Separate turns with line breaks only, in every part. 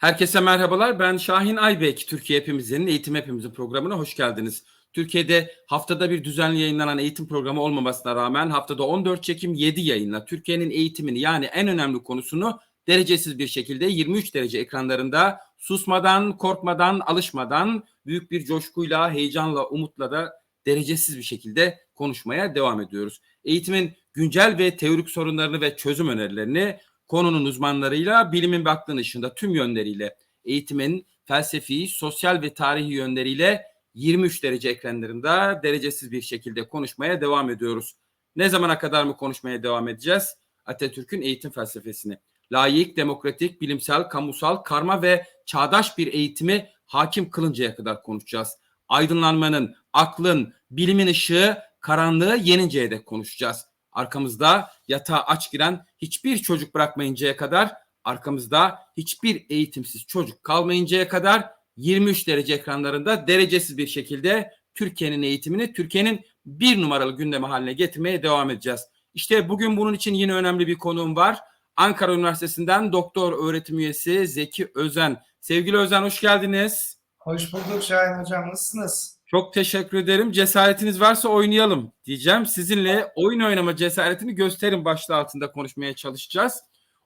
Herkese merhabalar. Ben Şahin Aybek. Türkiye Hepimizin Eğitim Hepimizin programına hoş geldiniz. Türkiye'de haftada bir düzenli yayınlanan eğitim programı olmamasına rağmen haftada 14 çekim 7 yayınla Türkiye'nin eğitimini yani en önemli konusunu derecesiz bir şekilde 23 derece ekranlarında susmadan, korkmadan, alışmadan büyük bir coşkuyla, heyecanla, umutla da derecesiz bir şekilde konuşmaya devam ediyoruz. Eğitimin güncel ve teorik sorunlarını ve çözüm önerilerini konunun uzmanlarıyla bilimin ve aklın ışığında tüm yönleriyle eğitimin felsefi, sosyal ve tarihi yönleriyle 23 derece ekranlarında derecesiz bir şekilde konuşmaya devam ediyoruz. Ne zamana kadar mı konuşmaya devam edeceğiz? Atatürk'ün eğitim felsefesini. Layık, demokratik, bilimsel, kamusal, karma ve çağdaş bir eğitimi hakim kılıncaya kadar konuşacağız. Aydınlanmanın, aklın, bilimin ışığı karanlığı yeninceye dek konuşacağız. Arkamızda yatağa aç giren hiçbir çocuk bırakmayıncaya kadar, arkamızda hiçbir eğitimsiz çocuk kalmayıncaya kadar 23 derece ekranlarında derecesiz bir şekilde Türkiye'nin eğitimini Türkiye'nin bir numaralı gündemi haline getirmeye devam edeceğiz. İşte bugün bunun için yine önemli bir konuğum var. Ankara Üniversitesi'nden doktor öğretim üyesi Zeki Özen. Sevgili Özen hoş geldiniz.
Hoş bulduk Şahin Hocam. Nasılsınız?
Çok teşekkür ederim. Cesaretiniz varsa oynayalım diyeceğim. Sizinle oyun oynama cesaretini gösterin başlığı altında konuşmaya çalışacağız.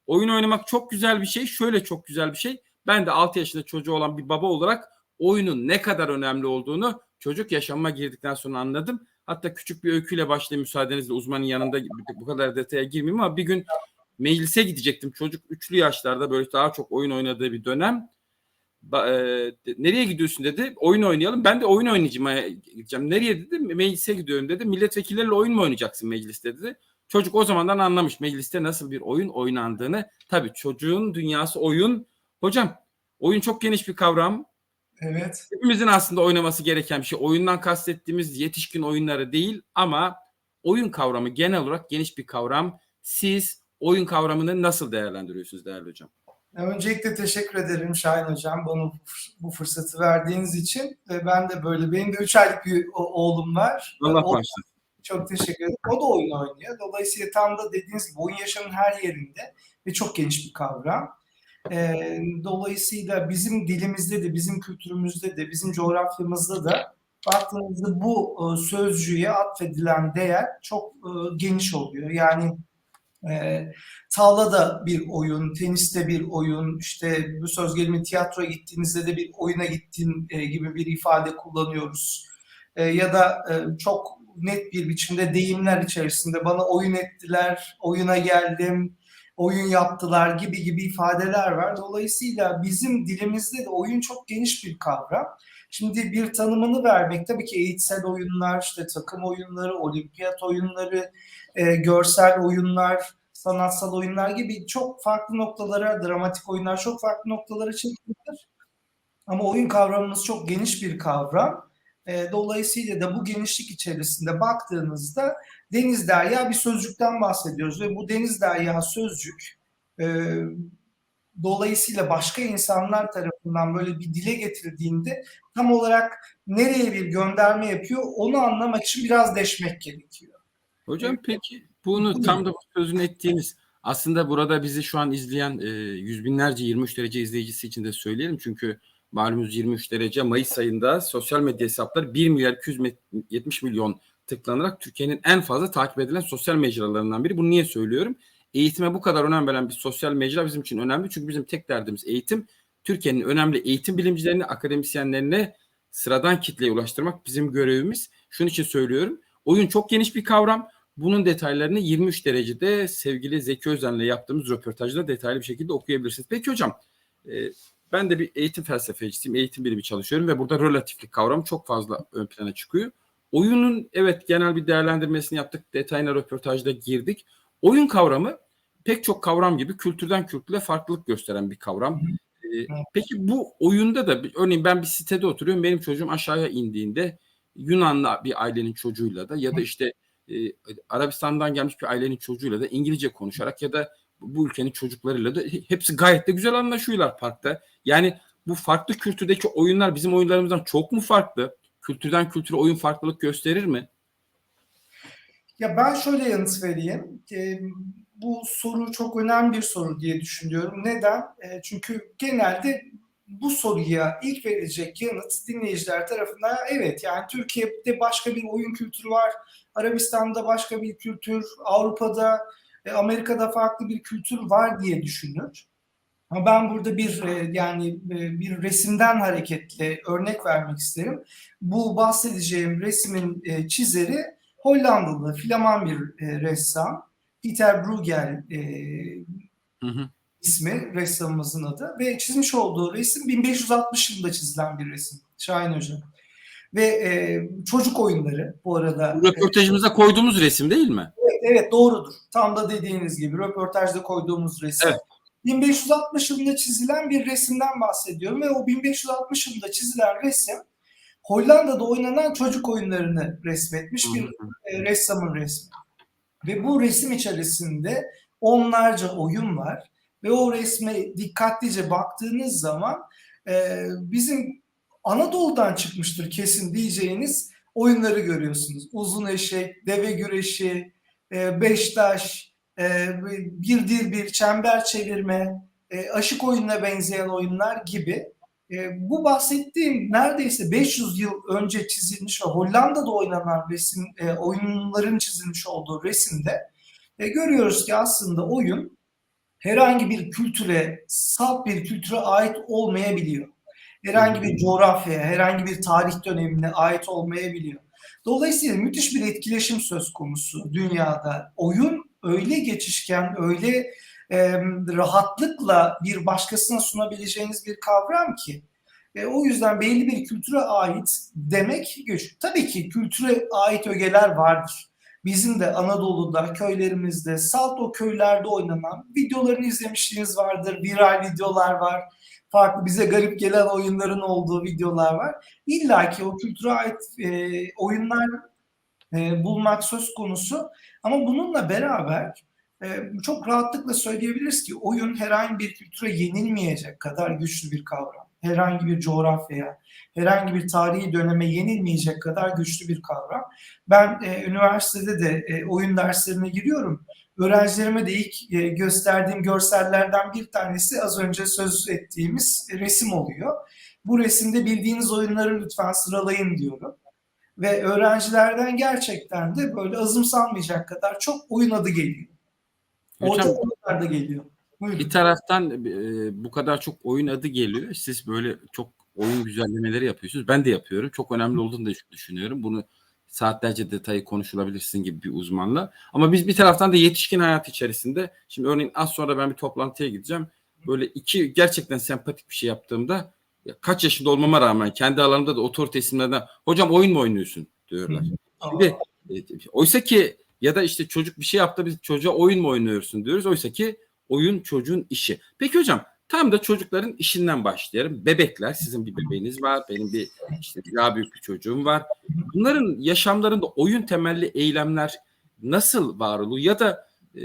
Oyun oynamak çok güzel bir şey. Şöyle çok güzel bir şey. Ben de 6 yaşında çocuğu olan bir baba olarak oyunun ne kadar önemli olduğunu çocuk yaşamıma girdikten sonra anladım. Hatta küçük bir öyküyle başlayayım müsaadenizle uzmanın yanında bu kadar detaya girmeyeyim ama bir gün meclise gidecektim. Çocuk üçlü yaşlarda böyle daha çok oyun oynadığı bir dönem. E, nereye gidiyorsun dedi. Oyun oynayalım. Ben de oyun oynayacağım. Gideceğim. Nereye dedi. Meclise gidiyorum dedi. Milletvekilleriyle oyun mu oynayacaksın mecliste dedi. Çocuk o zamandan anlamış mecliste nasıl bir oyun oynandığını. Tabii çocuğun dünyası oyun. Hocam oyun çok geniş bir kavram.
Evet.
Hepimizin aslında oynaması gereken bir şey. Oyundan kastettiğimiz yetişkin oyunları değil ama oyun kavramı genel olarak geniş bir kavram. Siz oyun kavramını nasıl değerlendiriyorsunuz değerli hocam?
Öncelikle teşekkür ederim Şahin Hocam bana bu fırsatı verdiğiniz için. Ben de böyle, benim de 3 aylık bir oğlum var.
Allah başlasın.
Çok teşekkür ederim. O da oyun oynuyor. Dolayısıyla tam da dediğiniz gibi oyun yaşamın her yerinde ve çok geniş bir kavram. Dolayısıyla bizim dilimizde de, bizim kültürümüzde de, bizim coğrafyamızda da baktığınızda bu sözcüğe atfedilen değer çok geniş oluyor. Yani e, tavla da bir oyun, teniste bir oyun, işte bu söz gelimi tiyatroya gittiğinizde de bir oyuna gittiğin e, gibi bir ifade kullanıyoruz. E, ya da e, çok net bir biçimde deyimler içerisinde bana oyun ettiler, oyuna geldim, oyun yaptılar gibi gibi ifadeler var. Dolayısıyla bizim dilimizde de oyun çok geniş bir kavram. Şimdi bir tanımını vermek tabii ki eğitsel oyunlar, işte takım oyunları, olimpiyat oyunları, e, görsel oyunlar, sanatsal oyunlar gibi çok farklı noktalara, dramatik oyunlar çok farklı noktalara çekilir. Ama oyun kavramımız çok geniş bir kavram. E, dolayısıyla da bu genişlik içerisinde baktığınızda deniz derya bir sözcükten bahsediyoruz ve bu deniz derya sözcük e, dolayısıyla başka insanlar tarafından böyle bir dile getirildiğinde tam olarak nereye bir gönderme yapıyor onu anlamak için biraz deşmek gerekiyor.
Hocam peki bunu tam da sözünü ettiğiniz aslında burada bizi şu an izleyen e, yüz binlerce 23 derece izleyicisi için de söyleyelim. Çünkü malumunuz 23 derece Mayıs ayında sosyal medya hesapları 1 milyar 270 milyon tıklanarak Türkiye'nin en fazla takip edilen sosyal mecralarından biri. Bunu niye söylüyorum? Eğitime bu kadar önem veren bir sosyal mecra bizim için önemli. Çünkü bizim tek derdimiz eğitim. Türkiye'nin önemli eğitim bilimcilerini, akademisyenlerini sıradan kitleye ulaştırmak bizim görevimiz. Şunun için söylüyorum. Oyun çok geniş bir kavram. Bunun detaylarını 23 derecede sevgili Zeki Özen'le yaptığımız röportajda detaylı bir şekilde okuyabilirsiniz. Peki hocam e, ben de bir eğitim felsefecisiyim, eğitim bilimi çalışıyorum ve burada relatiflik kavramı çok fazla ön plana çıkıyor. Oyunun evet genel bir değerlendirmesini yaptık, detayına röportajda girdik. Oyun kavramı pek çok kavram gibi kültürden kültüre farklılık gösteren bir kavram. Ee, peki bu oyunda da örneğin ben bir sitede oturuyorum. Benim çocuğum aşağıya indiğinde Yunanlı bir ailenin çocuğuyla da ya da işte e, Arabistan'dan gelmiş bir ailenin çocuğuyla da İngilizce konuşarak ya da bu ülkenin çocuklarıyla da hepsi gayet de güzel anlaşıyorlar parkta. Yani bu farklı kültürdeki oyunlar bizim oyunlarımızdan çok mu farklı? Kültürden kültüre oyun farklılık gösterir mi?
Ya ben şöyle yanıt vereyim. Bu soru çok önemli bir soru diye düşünüyorum. Neden? E, çünkü genelde bu soruya ilk verilecek yanıt dinleyiciler tarafından evet yani Türkiye'de başka bir oyun kültürü var. Arabistan'da başka bir kültür, Avrupa'da, e, Amerika'da farklı bir kültür var diye düşünür. Ama ben burada bir e, yani e, bir resimden hareketle örnek vermek isterim. Bu bahsedeceğim resmin e, çizeri Hollandalı, Flaman bir ressam. Peter Bruegel e,
Hı hı.
ismi ressamımızın adı ve çizmiş olduğu resim 1560 yılında çizilen bir resim. Şahin Hocam. Ve e, çocuk oyunları bu arada.
Röportajımıza koyduğumuz resim değil mi?
Evet, evet doğrudur. Tam da dediğiniz gibi röportajda koyduğumuz resim.
Evet.
1560 yılında çizilen bir resimden bahsediyorum ve o 1560 yılında çizilen resim Hollanda'da oynanan çocuk oyunlarını resmetmiş bir e, ressamın resmi. Ve bu resim içerisinde onlarca oyun var ve o resme dikkatlice baktığınız zaman e, bizim Anadolu'dan çıkmıştır kesin diyeceğiniz oyunları görüyorsunuz. Uzun eşek, deve güreşi, e, beş e, bir dil bir çember çevirme, e, aşık oyununa benzeyen oyunlar gibi. E, bu bahsettiğim neredeyse 500 yıl önce çizilmiş ve Hollanda'da oynanan resim e, oyunların çizilmiş olduğu resimde e, görüyoruz ki aslında oyun herhangi bir kültüre, salt bir kültüre ait olmayabiliyor. Herhangi bir coğrafyaya, herhangi bir tarih dönemine ait olmayabiliyor. Dolayısıyla müthiş bir etkileşim söz konusu dünyada. Oyun öyle geçişken, öyle e, rahatlıkla bir başkasına sunabileceğiniz bir kavram ki. E, o yüzden belli bir kültüre ait demek güç. Tabii ki kültüre ait ögeler vardır. Bizim de Anadolu'da, köylerimizde, salt o köylerde oynanan videolarını izlemişliğiniz vardır. Viral videolar var. Farklı bize garip gelen oyunların olduğu videolar var. İlla ki o kültüre ait e, oyunlar e, bulmak söz konusu. Ama bununla beraber çok rahatlıkla söyleyebiliriz ki oyun herhangi bir kültüre yenilmeyecek kadar güçlü bir kavram. Herhangi bir coğrafyaya, herhangi bir tarihi döneme yenilmeyecek kadar güçlü bir kavram. Ben e, üniversitede de e, oyun derslerine giriyorum. Öğrencilerime de ilk e, gösterdiğim görsellerden bir tanesi az önce söz ettiğimiz resim oluyor. Bu resimde bildiğiniz oyunları lütfen sıralayın diyorum. Ve öğrencilerden gerçekten de böyle azımsanmayacak kadar çok oyun adı geliyor.
Hocam,
Orta oyunlar da geliyor. Buyurun.
bir taraftan e, bu kadar çok oyun adı geliyor. Siz böyle çok oyun güzellemeleri yapıyorsunuz. Ben de yapıyorum. Çok önemli olduğunu da düşünüyorum. Bunu saatlerce detayı konuşulabilirsin gibi bir uzmanla. Ama biz bir taraftan da yetişkin hayat içerisinde şimdi örneğin az sonra ben bir toplantıya gideceğim. Böyle iki gerçekten sempatik bir şey yaptığımda ya kaç yaşında olmama rağmen kendi alanımda da otorite isimlerden hocam oyun mu oynuyorsun diyorlar. Şimdi e, oysa ki ya da işte çocuk bir şey yaptı biz çocuğa oyun mu oynuyorsun diyoruz. Oysa ki oyun çocuğun işi. Peki hocam tam da çocukların işinden başlayalım. Bebekler sizin bir bebeğiniz var. Benim bir işte daha büyük bir çocuğum var. Bunların yaşamlarında oyun temelli eylemler nasıl var oluyor ya da e,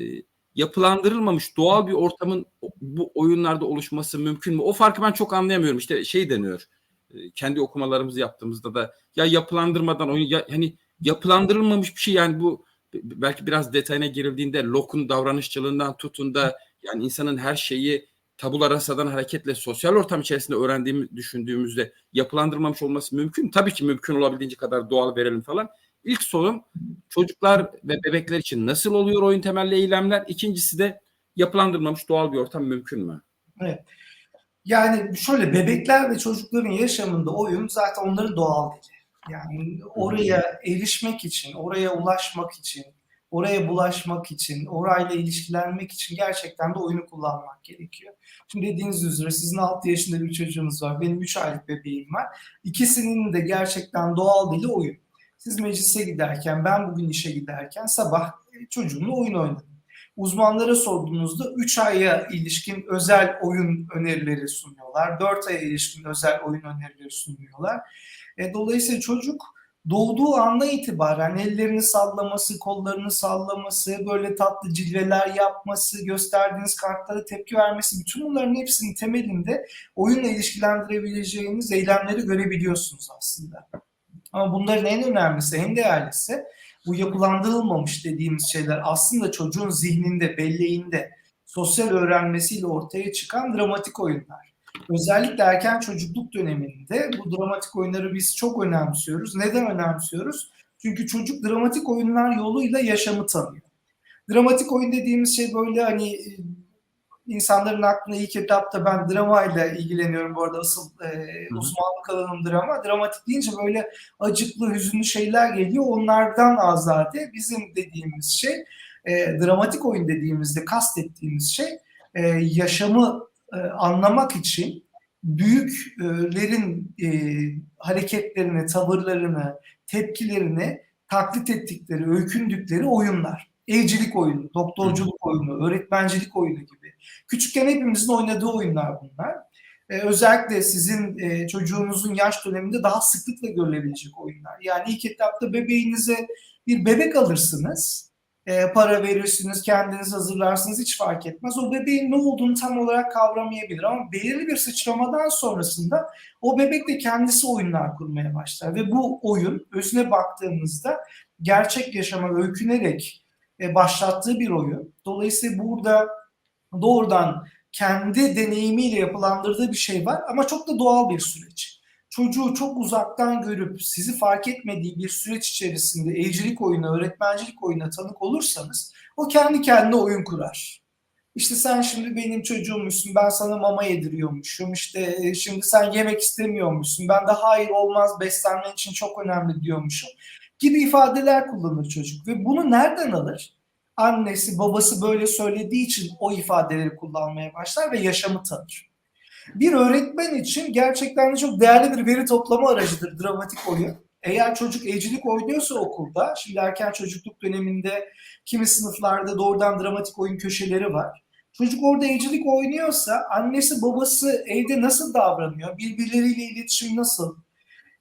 yapılandırılmamış doğal bir ortamın bu oyunlarda oluşması mümkün mü? O farkı ben çok anlayamıyorum. İşte şey deniyor. E, kendi okumalarımızı yaptığımızda da ya yapılandırmadan oyun ya hani yapılandırılmamış bir şey yani bu belki biraz detayına girildiğinde Locke'un davranışçılığından tutun da yani insanın her şeyi tabula rasadan hareketle sosyal ortam içerisinde öğrendiğimi düşündüğümüzde yapılandırmamış olması mümkün. Tabii ki mümkün olabildiğince kadar doğal verelim falan. İlk sorum çocuklar ve bebekler için nasıl oluyor oyun temelli eylemler? İkincisi de yapılandırmamış doğal bir ortam mümkün mü?
Evet. Yani şöyle bebekler ve çocukların yaşamında oyun zaten onların doğal dili. Yani oraya erişmek için, oraya ulaşmak için, oraya bulaşmak için, orayla ilişkilenmek için gerçekten de oyunu kullanmak gerekiyor. Şimdi dediğiniz üzere sizin 6 yaşında bir çocuğunuz var, benim 3 aylık bebeğim var. İkisinin de gerçekten doğal dili oyun. Siz meclise giderken, ben bugün işe giderken sabah çocuğumla oyun oynadım. Uzmanlara sorduğunuzda 3 aya ilişkin özel oyun önerileri sunuyorlar. 4 aya ilişkin özel oyun önerileri sunuyorlar. E, dolayısıyla çocuk doğduğu anda itibaren ellerini sallaması, kollarını sallaması, böyle tatlı cilveler yapması, gösterdiğiniz kartlara tepki vermesi, bütün bunların hepsinin temelinde oyunla ilişkilendirebileceğiniz eylemleri görebiliyorsunuz aslında. Ama bunların en önemlisi, en değerlisi bu yapılandırılmamış dediğimiz şeyler aslında çocuğun zihninde, belleğinde sosyal öğrenmesiyle ortaya çıkan dramatik oyunlar. Özellikle erken çocukluk döneminde bu dramatik oyunları biz çok önemsiyoruz. Neden önemsiyoruz? Çünkü çocuk dramatik oyunlar yoluyla yaşamı tanıyor. Dramatik oyun dediğimiz şey böyle hani insanların aklına ilk etapta ben dramayla ilgileniyorum bu arada asıl e, uzmanlık alanım drama. Dramatik deyince böyle acıklı, hüzünlü şeyler geliyor. Onlardan azade bizim dediğimiz şey e, dramatik oyun dediğimizde kastettiğimiz şey e, yaşamı e, anlamak için büyüklerin e, hareketlerini, tavırlarını, tepkilerini taklit ettikleri, öykündükleri oyunlar. Evcilik oyunu, doktorculuk oyunu, öğretmencilik oyunu gibi. Küçükken hepimizin oynadığı oyunlar bunlar. Ee, özellikle sizin e, çocuğunuzun yaş döneminde daha sıklıkla görülebilecek oyunlar. Yani ilk etapta bebeğinize bir bebek alırsınız, e, para verirsiniz, kendiniz hazırlarsınız hiç fark etmez. O bebeğin ne olduğunu tam olarak kavramayabilir ama belirli bir sıçramadan sonrasında o bebek de kendisi oyunlar kurmaya başlar ve bu oyun özüne baktığımızda gerçek yaşama öykünerek başlattığı bir oyun. Dolayısıyla burada doğrudan kendi deneyimiyle yapılandırdığı bir şey var ama çok da doğal bir süreç. Çocuğu çok uzaktan görüp sizi fark etmediği bir süreç içerisinde evcilik oyunu, öğretmencilik oyununa tanık olursanız o kendi kendine oyun kurar. İşte sen şimdi benim çocuğummuşsun, ben sana mama yediriyormuşum, işte e, şimdi sen yemek istemiyormuşsun, ben de hayır olmaz beslenmen için çok önemli diyormuşum gibi ifadeler kullanır çocuk ve bunu nereden alır? Annesi, babası böyle söylediği için o ifadeleri kullanmaya başlar ve yaşamı tanır. Bir öğretmen için gerçekten de çok değerli bir veri toplama aracıdır dramatik oyun. Eğer çocuk evcilik oynuyorsa okulda, şimdi erken çocukluk döneminde kimi sınıflarda doğrudan dramatik oyun köşeleri var. Çocuk orada evcilik oynuyorsa annesi babası evde nasıl davranıyor, birbirleriyle iletişim nasıl,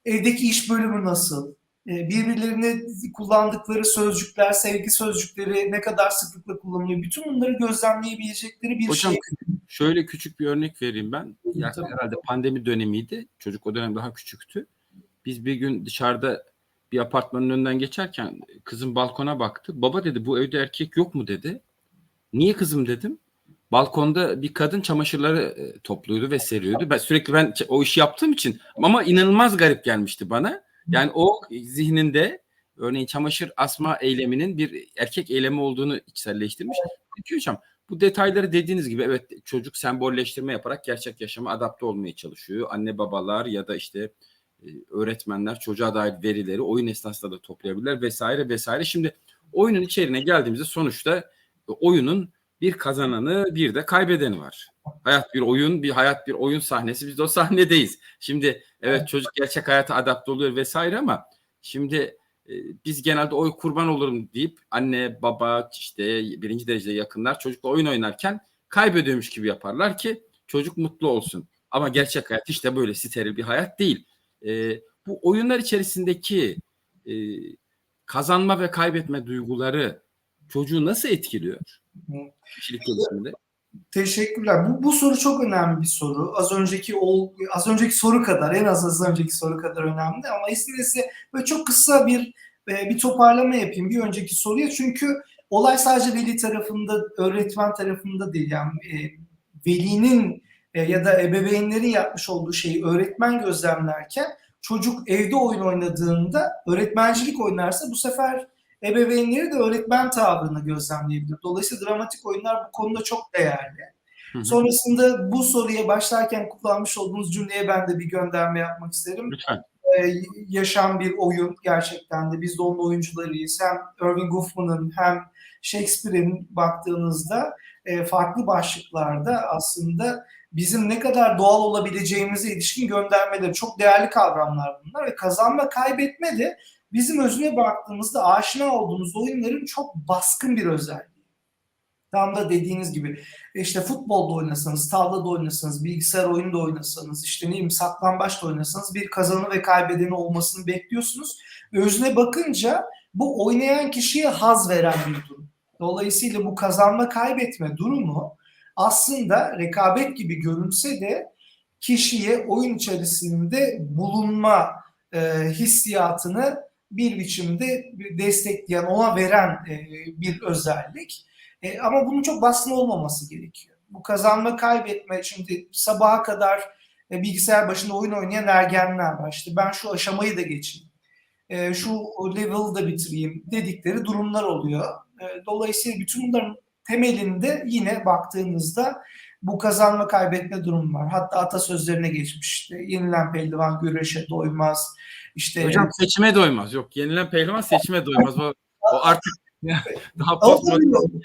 evdeki iş bölümü nasıl, e, birbirlerine kullandıkları sözcükler, sevgi sözcükleri ne kadar sıklıkla kullanılıyor. Bütün bunları gözlemleyebilecekleri bir
Hocam,
şey.
şöyle küçük bir örnek vereyim ben. Ya,
Tabii.
herhalde pandemi dönemiydi. Çocuk o dönem daha küçüktü. Biz bir gün dışarıda bir apartmanın önünden geçerken kızım balkona baktı. Baba dedi bu evde erkek yok mu dedi. Niye kızım dedim. Balkonda bir kadın çamaşırları e, topluyordu ve seriyordu. Ben sürekli ben o işi yaptığım için ama inanılmaz garip gelmişti bana. Yani o zihninde örneğin çamaşır asma eyleminin bir erkek eylemi olduğunu içselleştirmiş. Peki hocam bu detayları dediğiniz gibi evet çocuk sembolleştirme yaparak gerçek yaşama adapte olmaya çalışıyor. Anne babalar ya da işte e, öğretmenler çocuğa dair verileri oyun esnasında da toplayabilirler vesaire vesaire. Şimdi oyunun içeriğine geldiğimizde sonuçta oyunun bir kazananı bir de kaybedeni var. Hayat bir oyun, bir hayat bir oyun sahnesi. Biz de o sahnedeyiz. Şimdi evet çocuk gerçek hayata adapte oluyor vesaire ama şimdi e, biz genelde oy kurban olurum deyip anne, baba, işte birinci derecede yakınlar çocukla oyun oynarken kaybediyormuş gibi yaparlar ki çocuk mutlu olsun. Ama gerçek hayat işte böyle steril bir hayat değil. E, bu oyunlar içerisindeki e, kazanma ve kaybetme duyguları çocuğu nasıl etkiliyor? Kişilik gelişiminde.
Teşekkürler. Bu, bu soru çok önemli bir soru. Az önceki ol, az önceki soru kadar, en az az önceki soru kadar önemli ama isterse böyle çok kısa bir e, bir toparlama yapayım bir önceki soruya. Çünkü olay sadece veli tarafında, öğretmen tarafında değil. Yani e, velinin e, ya da ebeveynlerin yapmış olduğu şeyi öğretmen gözlemlerken çocuk evde oyun oynadığında öğretmencilik oynarsa bu sefer ebeveynleri de öğretmen tavrını gözlemleyebilir. Dolayısıyla dramatik oyunlar bu konuda çok değerli.
Hı hı.
Sonrasında bu soruya başlarken kullanmış olduğunuz cümleye ben de bir gönderme yapmak isterim.
Lütfen.
Ee, yaşam bir oyun gerçekten de biz de onun oyuncularıyız. Hem Irving Goffman'ın hem Shakespeare'in baktığınızda e, farklı başlıklarda aslında bizim ne kadar doğal olabileceğimize ilişkin göndermeleri çok değerli kavramlar bunlar ve kazanma kaybetme de bizim özüne baktığımızda aşina olduğumuz oyunların çok baskın bir özelliği. Tam da dediğiniz gibi işte futbolda oynasanız, tavlada oynasanız, bilgisayar oyunu da oynasanız, işte ne bileyim saklambaç da oynasanız bir kazanı ve kaybedeni olmasını bekliyorsunuz. Özüne bakınca bu oynayan kişiye haz veren bir durum. Dolayısıyla bu kazanma kaybetme durumu aslında rekabet gibi görünse de kişiye oyun içerisinde bulunma e, hissiyatını bir biçimde destekleyen, ona veren e, bir özellik. E, ama bunun çok baskın olmaması gerekiyor. Bu kazanma kaybetme şimdi sabaha kadar e, bilgisayar başında oyun oynayan ergenler var. İşte ben şu aşamayı da geçeyim, şu level'ı da bitireyim dedikleri durumlar oluyor. Dolayısıyla bütün bunların temelinde yine baktığınızda bu kazanma kaybetme durumu var. Hatta atasözlerine geçmişti. Yenilen pehlivan güreşe doymaz. İşte
Hocam seçime doymaz. Yok yenilen pehlivan seçime doymaz. O, o artık daha postmodern.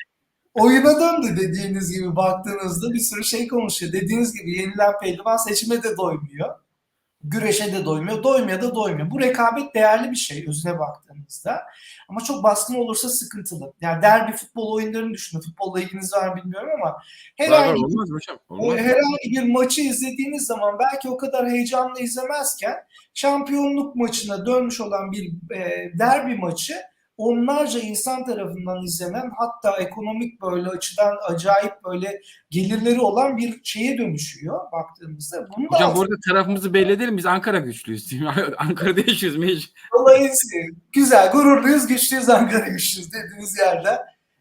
oyuna döndü dediğiniz gibi baktığınızda bir sürü şey konuşuyor. Dediğiniz gibi yenilen pehlivan seçime de doymuyor. Güreşe de doymuyor. Doymaya da doymuyor. Bu rekabet değerli bir şey özüne baktığınızda. Ama çok baskın olursa sıkıntılı. Yani derbi futbol oyunlarını düşünün. Futbolla ilginiz var mı bilmiyorum ama
Var, var,
herhangi
olmaz hocam. Olmaz.
herhangi bir maçı izlediğiniz zaman belki o kadar heyecanla izlemezken şampiyonluk maçına dönmüş olan bir e, derbi maçı onlarca insan tarafından izlenen hatta ekonomik böyle açıdan acayip böyle gelirleri olan bir şeye dönüşüyor baktığımızda. Bunu da
Hocam bu arada tarafımızı belli edelim. Biz Ankara güçlüyüz. Ankara'da yaşıyoruz. mecbur.
Dolayısıyla güzel, gururluyuz, güçlüyüz, Ankara güçlüyüz dediğiniz yerde.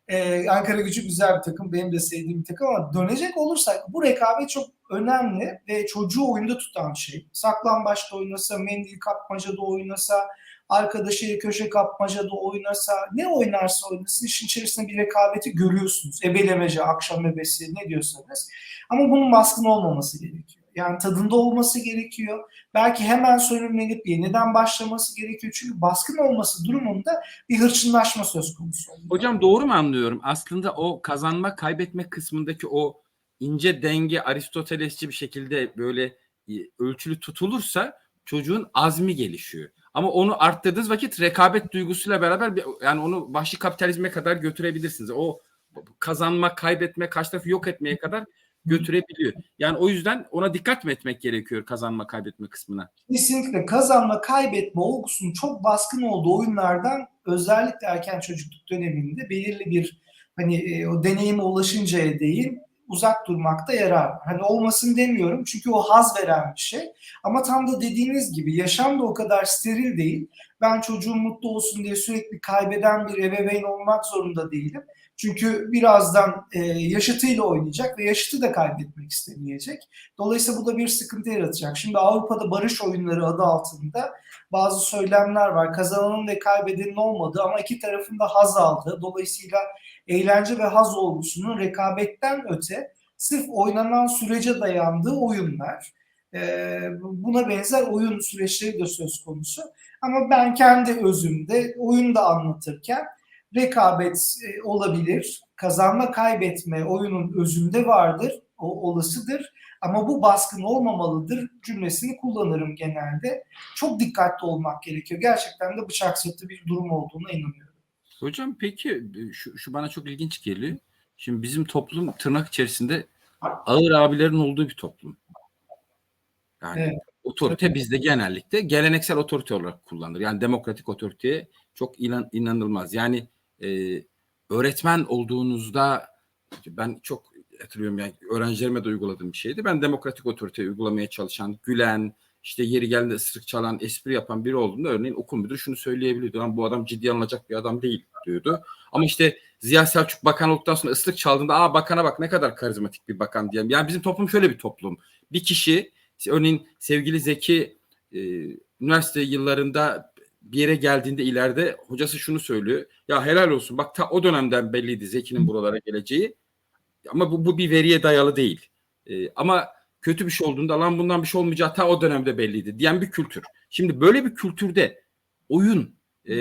Ee, Ankara gücü güzel bir takım, benim de sevdiğim bir takım ama dönecek olursak bu rekabet çok önemli ve çocuğu oyunda tutan şey. Saklambaçta oynasa, mendil kapmacada oynasa, arkadaşıyla köşe kapmacada oynasa, ne oynarsa oynasın işin içerisinde bir rekabeti görüyorsunuz. Ebelemece, akşam ebesi ne diyorsanız. Ama bunun baskın olmaması gerekiyor. Yani tadında olması gerekiyor. Belki hemen sönümlenip yeniden başlaması gerekiyor. Çünkü baskın olması durumunda bir hırçınlaşma söz konusu oluyor.
Hocam doğru mu anlıyorum? Aslında o kazanma kaybetme kısmındaki o ince denge Aristotelesçi bir şekilde böyle e, ölçülü tutulursa çocuğun azmi gelişiyor. Ama onu arttırdığınız vakit rekabet duygusuyla beraber bir, yani onu vahşi kapitalizme kadar götürebilirsiniz. O kazanma, kaybetme, karşı tarafı yok etmeye kadar götürebiliyor. Yani o yüzden ona dikkat mi etmek gerekiyor kazanma, kaybetme kısmına?
Kesinlikle kazanma, kaybetme olgusunun çok baskın olduğu oyunlardan özellikle erken çocukluk döneminde belirli bir hani e, o deneyime ulaşıncaya değin uzak durmakta yarar. Hani olmasın demiyorum çünkü o haz veren bir şey. Ama tam da dediğiniz gibi yaşam da o kadar steril değil. Ben çocuğum mutlu olsun diye sürekli kaybeden bir ebeveyn olmak zorunda değilim. Çünkü birazdan e, yaşıtıyla oynayacak ve yaşıtı da kaybetmek istemeyecek. Dolayısıyla bu da bir sıkıntı yaratacak. Şimdi Avrupa'da barış oyunları adı altında bazı söylemler var. Kazananın ve kaybedenin olmadığı ama iki tarafın da haz aldığı. Dolayısıyla eğlence ve haz olgusunun rekabetten öte sırf oynanan sürece dayandığı oyunlar. Ee, buna benzer oyun süreçleri de söz konusu. Ama ben kendi özümde oyunu da anlatırken rekabet e, olabilir. Kazanma kaybetme oyunun özünde vardır. O olasıdır. Ama bu baskın olmamalıdır cümlesini kullanırım genelde. Çok dikkatli olmak gerekiyor. Gerçekten de bıçak sırtı bir durum olduğuna inanıyorum.
Hocam peki şu, şu bana çok ilginç geliyor. Şimdi bizim toplum tırnak içerisinde ağır abilerin olduğu bir toplum. Yani
Evet.
otorite bizde genellikle geleneksel otorite olarak kullanılır. Yani demokratik otoriteye çok inan, inanılmaz. Yani e, öğretmen olduğunuzda ben çok hatırlıyorum yani öğrencilerime de uyguladığım bir şeydi. Ben demokratik otorite uygulamaya çalışan, gülen, işte yeri geldiğinde ısırık çalan, espri yapan biri olduğunda örneğin okul müdürü şunu söyleyebiliyordu. Lan bu adam ciddi alınacak bir adam değil diyordu. Ama işte Ziya Selçuk bakan olduktan sonra ıslık çaldığında aa bakana bak ne kadar karizmatik bir bakan diyelim. Yani bizim toplum şöyle bir toplum. Bir kişi örneğin sevgili Zeki e, üniversite yıllarında bir yere geldiğinde ileride hocası şunu söylüyor. Ya helal olsun bak ta o dönemden belliydi Zeki'nin buralara geleceği. Ama bu, bu bir veriye dayalı değil. E, ama kötü bir şey olduğunda lan bundan bir şey olmayacağı ta o dönemde belliydi diyen bir kültür. Şimdi böyle bir kültürde oyun e,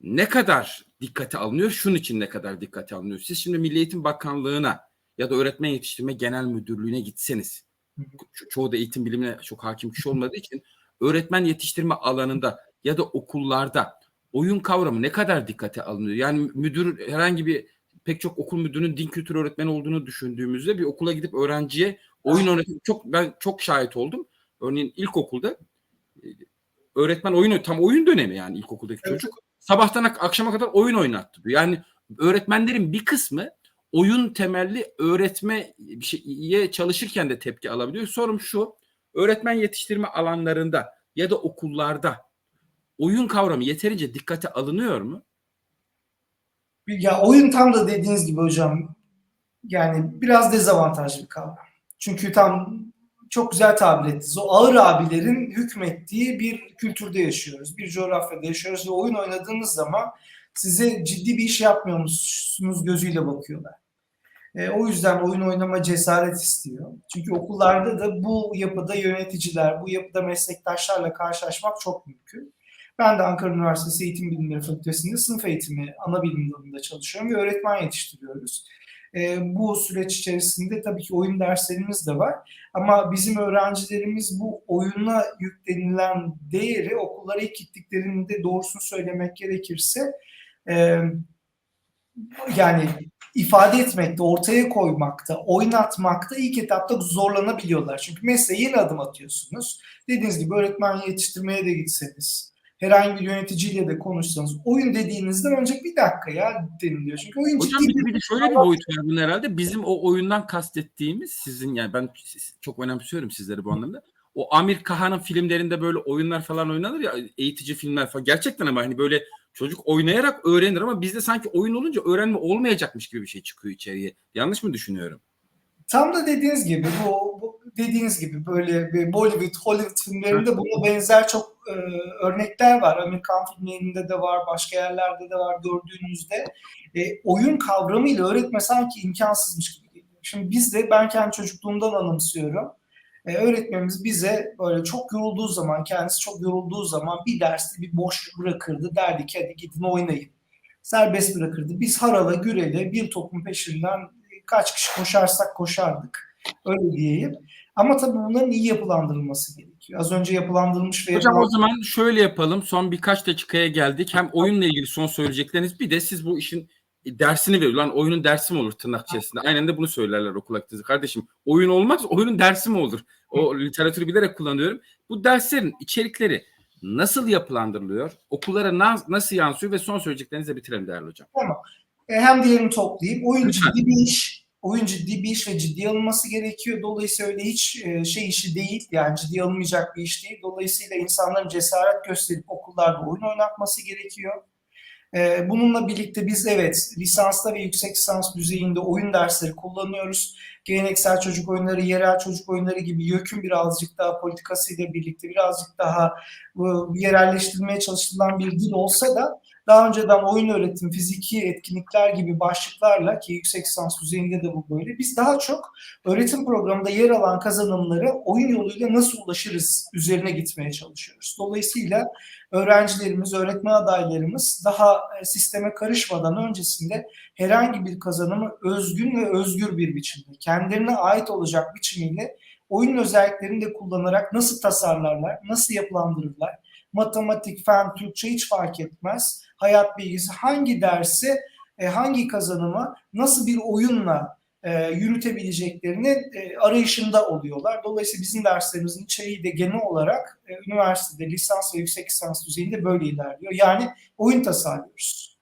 ne kadar dikkate alınıyor? Şunun için ne kadar dikkate alınıyor? Siz şimdi Milli Eğitim Bakanlığı'na ya da Öğretmen Yetiştirme Genel Müdürlüğü'ne gitseniz ço- çoğu da eğitim bilimine çok hakim kişi olmadığı için öğretmen yetiştirme alanında ya da okullarda oyun kavramı ne kadar dikkate alınıyor? Yani müdür herhangi bir pek çok okul müdürünün din kültürü öğretmeni olduğunu düşündüğümüzde bir okula gidip öğrenciye oyun oynatıyor. Çok ben çok şahit oldum. Örneğin ilkokulda e, öğretmen oyun tam oyun dönemi yani ilkokuldaki
Evet.
çocuk sabahtan ak- akşama kadar oyun oynattı. Yani öğretmenlerin bir kısmı oyun temelli öğretmeye bir şeye çalışırken de tepki alabiliyor. Sorum şu. Öğretmen yetiştirme alanlarında ya da okullarda oyun kavramı yeterince dikkate alınıyor mu?
Ya oyun tam da dediğiniz gibi hocam yani biraz dezavantajlı bir kavram. Çünkü tam çok güzel tabir ettiniz. O ağır abilerin hükmettiği bir kültürde yaşıyoruz. Bir coğrafyada yaşıyoruz ve oyun oynadığınız zaman size ciddi bir iş yapmıyormuşsunuz gözüyle bakıyorlar. E, o yüzden oyun oynama cesaret istiyor. Çünkü okullarda da bu yapıda yöneticiler, bu yapıda meslektaşlarla karşılaşmak çok mümkün. Ben de Ankara Üniversitesi Eğitim Bilimleri Fakültesi'nde sınıf eğitimi ana bilim dalında çalışıyorum ve öğretmen yetiştiriyoruz. E, bu süreç içerisinde tabii ki oyun derslerimiz de var. Ama bizim öğrencilerimiz bu oyuna yüklenilen değeri okullara ilk gittiklerinde doğrusunu söylemek gerekirse e, yani ifade etmekte, ortaya koymakta, oynatmakta ilk etapta zorlanabiliyorlar. Çünkü mesleğe yeni adım atıyorsunuz. Dediğiniz gibi öğretmen yetiştirmeye de gitseniz, herhangi bir yöneticiyle de konuşsanız, oyun dediğinizden önce bir dakika ya deniliyor. Çünkü oyun
Hocam
ciddi
bir de, bir de şöyle bir boyut var bunun herhalde. Bizim o oyundan kastettiğimiz sizin yani ben çok önemsiyorum sizleri bu anlamda. O Amir Kahan'ın filmlerinde böyle oyunlar falan oynanır ya eğitici filmler falan. Gerçekten ama hani böyle çocuk oynayarak öğrenir ama bizde sanki oyun olunca öğrenme olmayacakmış gibi bir şey çıkıyor içeriye. Yanlış mı düşünüyorum?
Tam da dediğiniz gibi bu, bu dediğiniz gibi böyle bir Bollywood, Hollywood filmlerinde buna benzer çok e, örnekler var. Amerikan filmlerinde de var, başka yerlerde de var gördüğünüzde. E, oyun kavramıyla öğretme sanki imkansızmış gibi geliyor. Şimdi biz de ben kendi çocukluğumdan anımsıyorum. E, öğretmenimiz bize böyle çok yorulduğu zaman, kendisi çok yorulduğu zaman bir derste bir boş bırakırdı. Derdi ki hadi gidin oynayın. Serbest bırakırdı. Biz harala gürele bir topun peşinden kaç kişi koşarsak koşardık. Öyle diyeyim. Ama tabii bunların iyi yapılandırılması gerekiyor. Az önce yapılandırılmış ve
Hocam o zaman şöyle yapalım. Son birkaç dakikaya geldik. Hem oyunla ilgili son söyleyecekleriniz bir de siz bu işin dersini verin. Lan oyunun dersi mi olur tırnak içerisinde? Aynen de bunu söylerler okul aktivitesi. Kardeşim oyun olmaz oyunun dersi mi olur? O literatürü bilerek kullanıyorum. Bu derslerin içerikleri nasıl yapılandırılıyor? Okullara na- nasıl yansıyor ve son söyleyeceklerinizi de bitirelim değerli hocam.
E, hem diğerini toplayayım. Oyun ciddi bir iş. Oyun ciddi bir iş ve ciddiye alınması gerekiyor. Dolayısıyla öyle hiç e, şey işi değil. Yani ciddiye alınmayacak bir iş değil. Dolayısıyla insanların cesaret gösterip okullarda oyun oynatması gerekiyor. E, Bununla birlikte biz evet lisansta ve yüksek lisans düzeyinde oyun dersleri kullanıyoruz. Geleneksel çocuk oyunları, yerel çocuk oyunları gibi YÖK'ün birazcık daha politikasıyla birlikte birazcık daha e, yerelleştirilmeye çalışılan bir dil olsa da daha önceden oyun öğretim, fiziki etkinlikler gibi başlıklarla ki yüksek lisans düzeyinde de bu böyle. Biz daha çok öğretim programında yer alan kazanımlara oyun yoluyla nasıl ulaşırız üzerine gitmeye çalışıyoruz. Dolayısıyla öğrencilerimiz, öğretmen adaylarımız daha e, sisteme karışmadan öncesinde herhangi bir kazanımı özgün ve özgür bir biçimde, kendilerine ait olacak biçimiyle oyun özelliklerini de kullanarak nasıl tasarlarlar, nasıl yapılandırırlar, matematik, fen, Türkçe hiç fark etmez. Hayat bilgisi hangi dersi, e, hangi kazanımı nasıl bir oyunla e, yürütebileceklerini e, arayışında oluyorlar. Dolayısıyla bizim derslerimizin içeriği de genel olarak e, üniversitede lisans ve yüksek lisans düzeyinde böyle ilerliyor. Yani oyun tasarlıyoruz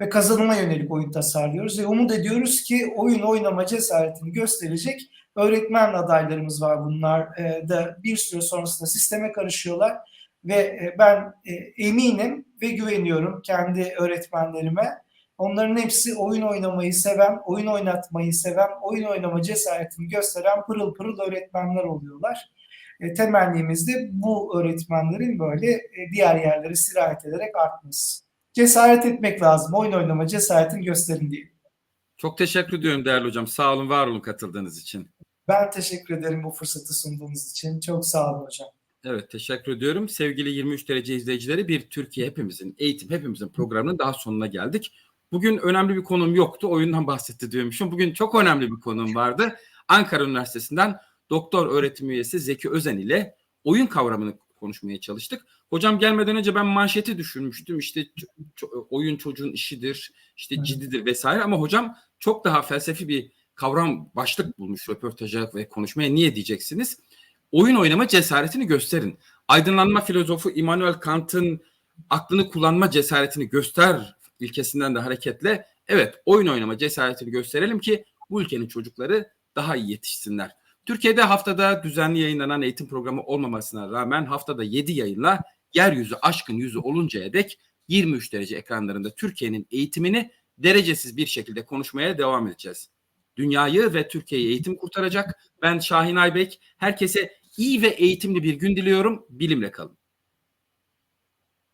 ve kazanıma yönelik oyun tasarlıyoruz ve umut ediyoruz ki oyun oynama cesaretini gösterecek öğretmen adaylarımız var bunlar e, da bir süre sonrasında sisteme karışıyorlar ve e, ben e, eminim ve güveniyorum kendi öğretmenlerime. Onların hepsi oyun oynamayı seven, oyun oynatmayı seven, oyun oynama cesaretini gösteren pırıl pırıl öğretmenler oluyorlar. E, temennimiz de bu öğretmenlerin böyle e, diğer yerlere sirayet ederek artması. Cesaret etmek lazım. Oyun oynama cesaretini gösterin diye.
Çok teşekkür ediyorum değerli hocam. Sağ olun, var olun katıldığınız için.
Ben teşekkür ederim bu fırsatı sunduğunuz için. Çok sağ olun hocam.
Evet teşekkür ediyorum. Sevgili 23 derece izleyicileri bir Türkiye hepimizin, eğitim hepimizin programının daha sonuna geldik. Bugün önemli bir konum yoktu. Oyundan bahsetti diyormuşum. Bugün çok önemli bir konum vardı. Ankara Üniversitesi'nden doktor öğretim üyesi Zeki Özen ile oyun kavramını konuşmaya çalıştık. Hocam gelmeden önce ben manşeti düşünmüştüm. İşte oyun çocuğun işidir, işte ciddidir vesaire ama hocam çok daha felsefi bir kavram başlık bulmuş röportaja ve konuşmaya. Niye diyeceksiniz? Oyun oynama cesaretini gösterin. Aydınlanma filozofu Immanuel Kant'ın aklını kullanma cesaretini göster ilkesinden de hareketle evet oyun oynama cesaretini gösterelim ki bu ülkenin çocukları daha iyi yetişsinler. Türkiye'de haftada düzenli yayınlanan eğitim programı olmamasına rağmen haftada 7 yayınla yeryüzü aşkın yüzü oluncaya dek 23 derece ekranlarında Türkiye'nin eğitimini derecesiz bir şekilde konuşmaya devam edeceğiz. Dünyayı ve Türkiye'yi eğitim kurtaracak. Ben Şahin Aybek. Herkese iyi ve eğitimli bir gün diliyorum. Bilimle kalın.